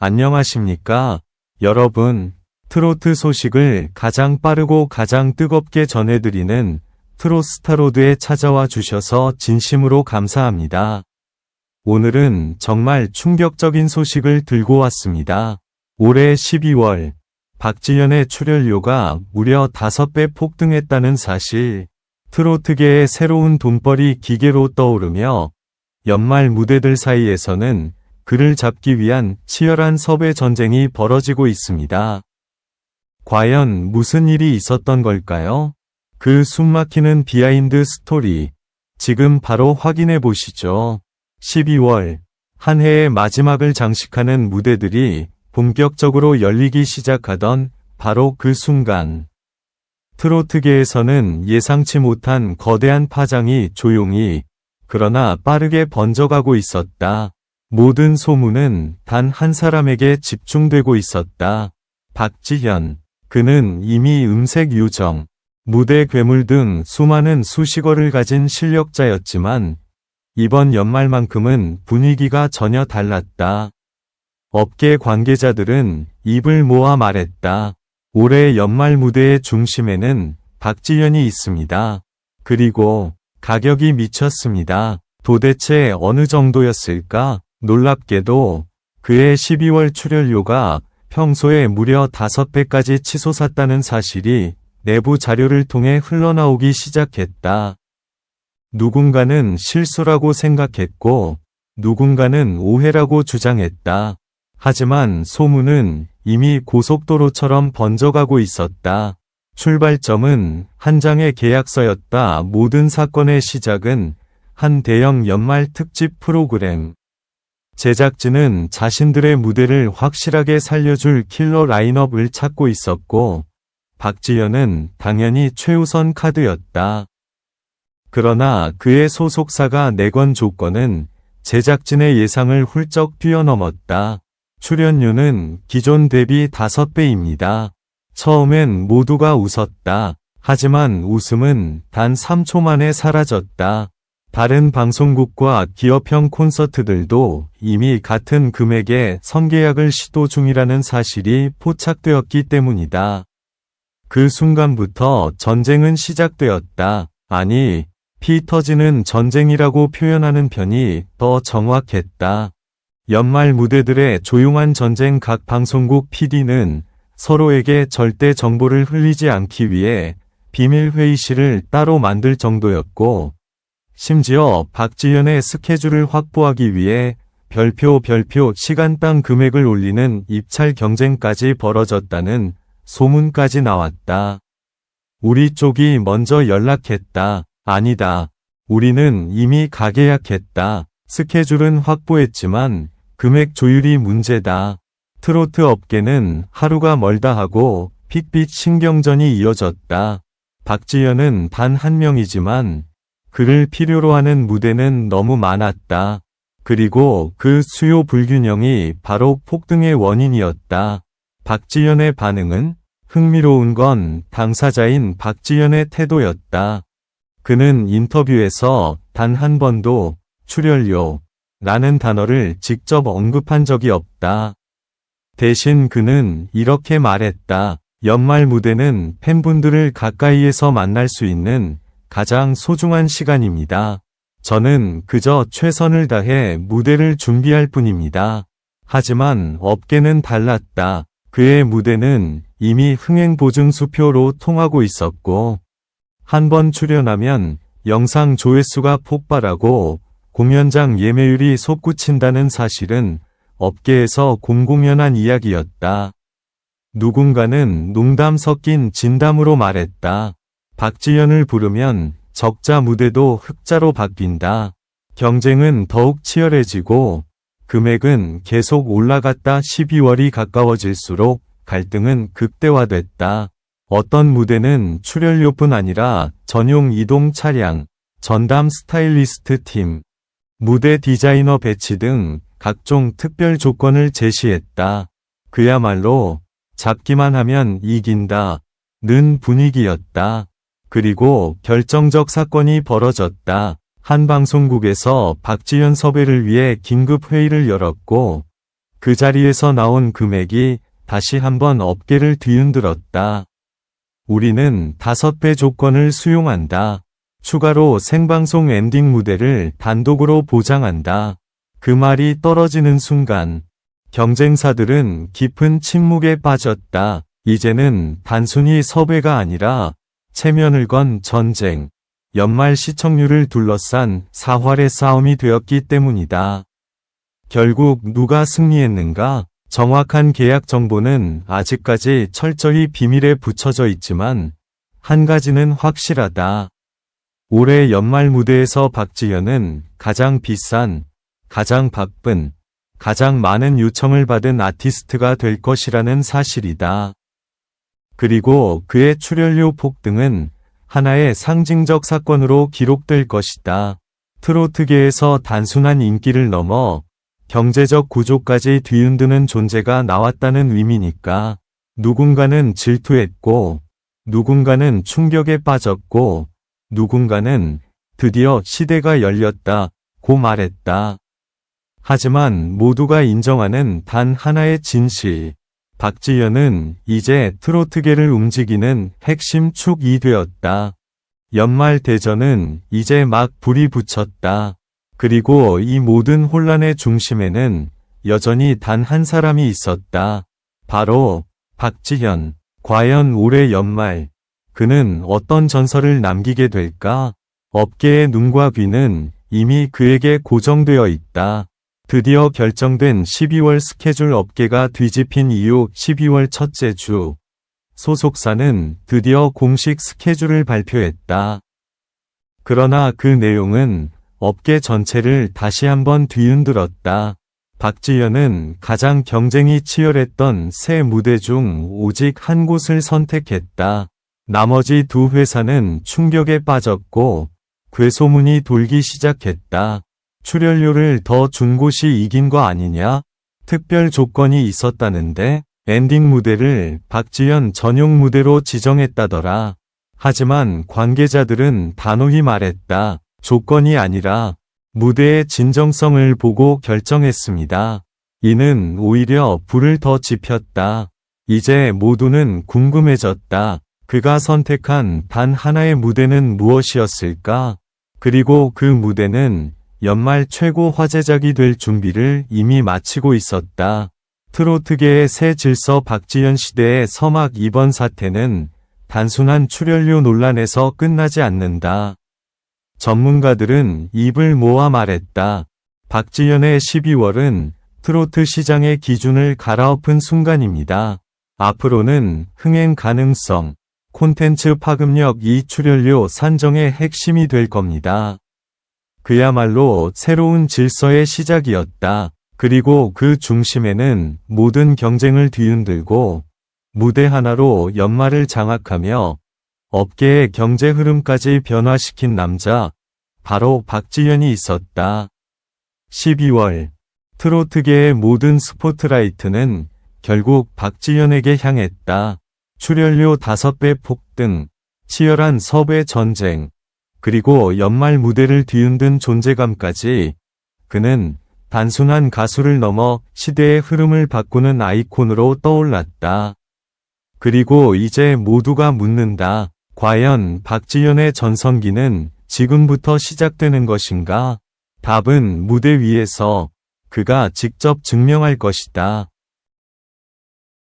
안녕하십니까? 여러분, 트로트 소식을 가장 빠르고 가장 뜨겁게 전해드리는 트로스타로드에 찾아와 주셔서 진심으로 감사합니다. 오늘은 정말 충격적인 소식을 들고 왔습니다. 올해 12월, 박지현의 출연료가 무려 5배 폭등했다는 사실, 트로트계의 새로운 돈벌이 기계로 떠오르며 연말 무대들 사이에서는 그를 잡기 위한 치열한 섭외 전쟁이 벌어지고 있습니다. 과연 무슨 일이 있었던 걸까요? 그 숨막히는 비하인드 스토리, 지금 바로 확인해 보시죠. 12월, 한 해의 마지막을 장식하는 무대들이 본격적으로 열리기 시작하던 바로 그 순간. 트로트계에서는 예상치 못한 거대한 파장이 조용히, 그러나 빠르게 번져가고 있었다. 모든 소문은 단 한 사람에게 집중되고 있었다. 박지현. 그는 이미 음색 요정, 무대 괴물 등 수많은 수식어를 가진 실력자였지만 이번 연말만큼은 분위기가 전혀 달랐다. 업계 관계자들은 입을 모아 말했다. 올해 연말 무대의 중심에는 박지현이 있습니다. 그리고 가격이 미쳤습니다. 도대체 어느 정도였을까? 놀랍게도 그의 12월 출연료가 평소에 무려 5배까지 치솟았다는 사실이 내부 자료를 통해 흘러나오기 시작했다. 누군가는 실수라고 생각했고, 누군가는 오해라고 주장했다. 하지만 소문은 이미 고속도로처럼 번져가고 있었다. 출발점은 한 장의 계약서였다. 모든 사건의 시작은 한 대형 연말 특집 프로그램. 제작진은 자신들의 무대를 확실하게 살려줄 킬러 라인업을 찾고 있었고, 박지현은 당연히 최우선 카드였다. 그러나 그의 소속사가 내건 조건은 제작진의 예상을 훌쩍 뛰어넘었다. 출연료는 기존 대비 5배입니다. 처음엔 모두가 웃었다. 하지만 웃음은 단 3초 만에 사라졌다. 다른 방송국과 기업형 콘서트들도 이미 같은 금액의 선계약을 시도 중이라는 사실이 포착되었기 때문이다. 그 순간부터 전쟁은 시작되었다. 아니, 피 터지는 전쟁이라고 표현하는 편이 더 정확했다. 연말 무대들의 조용한 전쟁 각 방송국 PD는 서로에게 절대 정보를 흘리지 않기 위해 비밀 회의실을 따로 만들 정도였고, 심지어 박지현의 스케줄을 확보하기 위해 별표 별표 시간당 금액을 올리는 입찰 경쟁까지 벌어졌다는 소문까지 나왔다. 우리 쪽이 먼저 연락했다. 아니다. 우리는 이미 가계약했다. 스케줄은 확보했지만 금액 조율이 문제다. 트로트 업계는 하루가 멀다 하고 픽빛 신경전이 이어졌다. 박지현은 단 한 명이지만 그를 필요로 하는 무대는 너무 많았다. 그리고 그 수요 불균형이 바로 폭등의 원인이었다. 박지현의 반응은 흥미로운 건 당사자인 박지현의 태도였다. 그는 인터뷰에서 단 한 번도 출연료 라는 단어를 직접 언급한 적이 없다. 대신 그는 이렇게 말했다. 연말 무대는 팬분들을 가까이에서 만날 수 있는 가장 소중한 시간입니다. 저는 그저 최선을 다해 무대를 준비할 뿐입니다. 하지만 업계는 달랐다. 그의 무대는 이미 흥행 보증 수표로 통하고 있었고, 한 번 출연하면 영상 조회수가 폭발하고 공연장 예매율이 솟구친다는 사실은 업계에서 공공연한 이야기였다. 누군가는 농담 섞인 진담으로 말했다. 박지현을 부르면 적자 무대도 흑자로 바뀐다. 경쟁은 더욱 치열해지고 금액은 계속 올라갔다 12월이 가까워질수록 갈등은 극대화됐다. 어떤 무대는 출연료뿐 아니라 전용 이동 차량, 전담 스타일리스트 팀, 무대 디자이너 배치 등 각종 특별 조건을 제시했다. 그야말로 잡기만 하면 이긴다. 는 분위기였다. 그리고 결정적 사건이 벌어졌다. 한 방송국에서 박지현 섭외를 위해 긴급 회의를 열었고, 그 자리에서 나온 금액이 다시 한번 업계를 뒤흔들었다. 우리는 다섯 배 조건을 수용한다. 추가로 생방송 엔딩 무대를 단독으로 보장한다. 그 말이 떨어지는 순간 경쟁사들은 깊은 침묵에 빠졌다. 이제는 단순히 섭외가 아니라 체면을 건 전쟁, 연말 시청률을 둘러싼 사활의 싸움이 되었기 때문이다. 결국 누가 승리했는가? 정확한 계약 정보는 아직까지 철저히 비밀에 붙여져 있지만 한 가지는 확실하다. 올해 연말 무대에서 박지현은 가장 비싼, 가장 바쁜, 가장 많은 요청을 받은 아티스트가 될 것이라는 사실이다. 그리고 그의 출연료 폭등은 하나의 상징적 사건으로 기록될 것이다. 트로트계에서 단순한 인기를 넘어 경제적 구조까지 뒤흔드는 존재가 나왔다는 의미니까 누군가는 질투했고 누군가는 충격에 빠졌고 누군가는 드디어 시대가 열렸다 고 말했다. 하지만 모두가 인정하는 단 하나의 진실. 박지현은 이제 트로트계를 움직이는 핵심 축이 되었다. 연말 대전은 이제 막 불이 붙였다. 그리고 이 모든 혼란의 중심에는 여전히 단 한 사람이 있었다. 바로 박지현. 과연 올해 연말 그는 어떤 전설을 남기게 될까? 업계의 눈과 귀는 이미 그에게 고정되어 있다. 드디어 결정된 12월 스케줄 업계가 뒤집힌 이후 12월 첫째 주. 소속사는 드디어 공식 스케줄을 발표했다. 그러나 그 내용은 업계 전체를 다시 한번 뒤흔들었다. 박지현은 가장 경쟁이 치열했던 새 무대 중 오직 한 곳을 선택했다. 나머지 두 회사는 충격에 빠졌고 괴소문이 돌기 시작했다. 출연료를 더 준 곳이 이긴 거 아니냐? 특별 조건이 있었다는데 엔딩 무대를 박지현 전용 무대로 지정했다더라. 하지만 관계자들은 단호히 말했다. 조건이 아니라 무대의 진정성을 보고 결정했습니다. 이는 오히려 불을 더 지폈다. 이제 모두는 궁금해졌다. 그가 선택한 단 하나의 무대는 무엇이었을까? 그리고 그 무대는 연말 최고 화제작이 될 준비를 이미 마치고 있었다. 트로트계의 새 질서 박지현 시대의 서막 이번 사태는 단순한 출연료 논란에서 끝나지 않는다. 전문가들은 입을 모아 말했다. 박지현의 12월은 트로트 시장의 기준을 갈아엎은 순간입니다. 앞으로는 흥행 가능성, 콘텐츠 파급력 이 출연료 산정의 핵심이 될 겁니다. 그야말로 새로운 질서의 시작이었다. 그리고 그 중심에는 모든 경쟁을 뒤흔들고 무대 하나로 연말을 장악하며 업계의 경제 흐름까지 변화시킨 남자, 바로 박지현이 있었다. 12월, 트로트계의 모든 스포트라이트는 결국 박지현에게 향했다. 출연료 5배 폭등, 치열한 섭외 전쟁, 그리고 연말 무대를 뒤흔든 존재감까지 그는 단순한 가수를 넘어 시대의 흐름을 바꾸는 아이콘으로 떠올랐다. 그리고 이제 모두가 묻는다. 과연 박지현의 전성기는 지금부터 시작되는 것인가? 답은 무대 위에서 그가 직접 증명할 것이다.